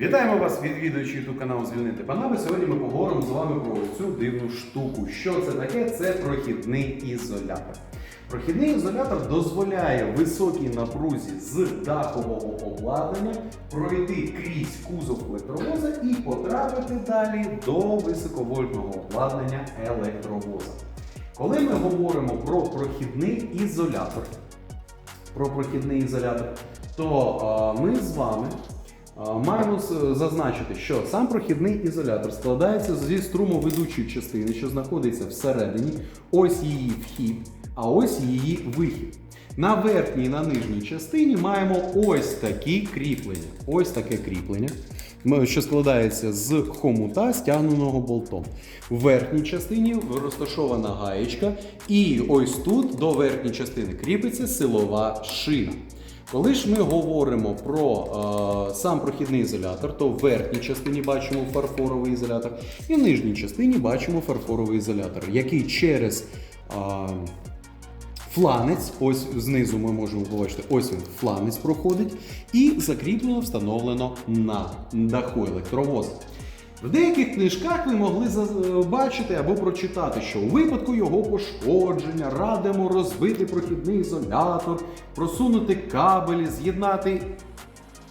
Вітаємо вас, відвідуючи YouTube канал Звільнити Панави. Сьогодні ми поговоримо з вами про цю дивну штуку. Що це таке? Це прохідний ізолятор. Прохідний ізолятор дозволяє високій напрузі з дахового обладнання пройти крізь кузов електровоза і потрапити далі до високовольтного обладнання електровоза. Коли ми говоримо про прохідний ізолятор, про прохідний ізолятор, то е, ми з вами маємо зазначити, що сам прохідний ізолятор складається зі струмоведучої частини, що знаходиться всередині. Ось її вхід, а ось її вихід. На верхній і на нижній частині маємо ось такі кріплення. Ось таке кріплення, що складається з хомута, стягненого болтом. В верхній частині розташована гаєчка, і ось тут до верхньої частини кріпиться силова шина. Коли ж ми говоримо про е, сам прохідний ізолятор, то в верхній частині бачимо фарфоровий ізолятор, і в нижній частині бачимо фарфоровий ізолятор, який через е, фланець, ось знизу ми можемо побачити, ось він фланець проходить, і закріплено встановлено на даху електровоза. В деяких книжках ви могли бачити або прочитати, що у випадку його пошкодження радимо розбити прохідний ізолятор, просунути кабелі, з'єднати.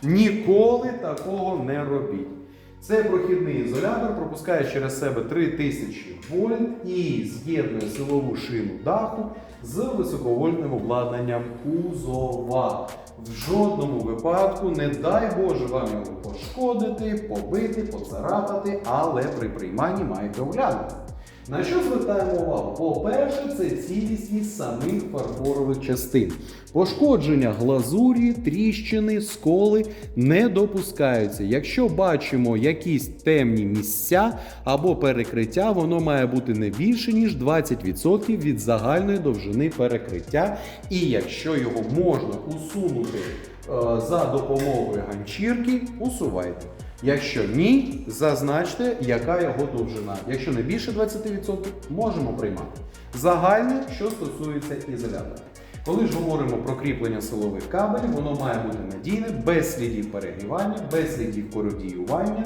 Ніколи такого не робіть. Цей прохідний ізолятор пропускає через себе 3000 вольт і з'єднує силову шину даху з високовольтним обладнанням кузова. В жодному випадку не дай Боже вам його пошкодити, побити, поцарапати, але при прийманні маєте оглянути. На що звертаємо увагу? По-перше, це цілісність самих фарфорових частин. Пошкодження глазурі, тріщини, сколи не допускаються. Якщо бачимо якісь темні місця або перекриття, воно має бути не більше ніж 20% від загальної довжини перекриття. І якщо його можна усунути за допомогою ганчірки, усувайте. Якщо ні, зазначте, яка його довжина. Якщо не більше 20%, можемо приймати. Загальне, що стосується ізолятора. Коли ж говоримо про кріплення силових кабелів, воно має бути надійне, без слідів перегрівання, без слідів кородіювання,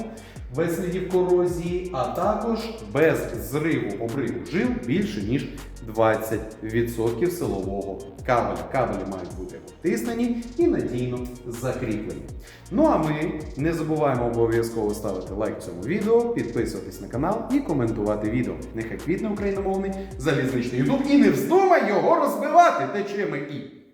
без слідів корозії, а також без зриву обриву жил більше ніж 20% силового кабеля. Кабелі мають бути обтиснені і надійно закріплені. Ну а ми не забуваємо обов'язково ставити лайк цьому відео, підписуватись на канал і коментувати відео. Нехай квітне україномовний залізничний ютуб і не вздумай його розбивати течеми і.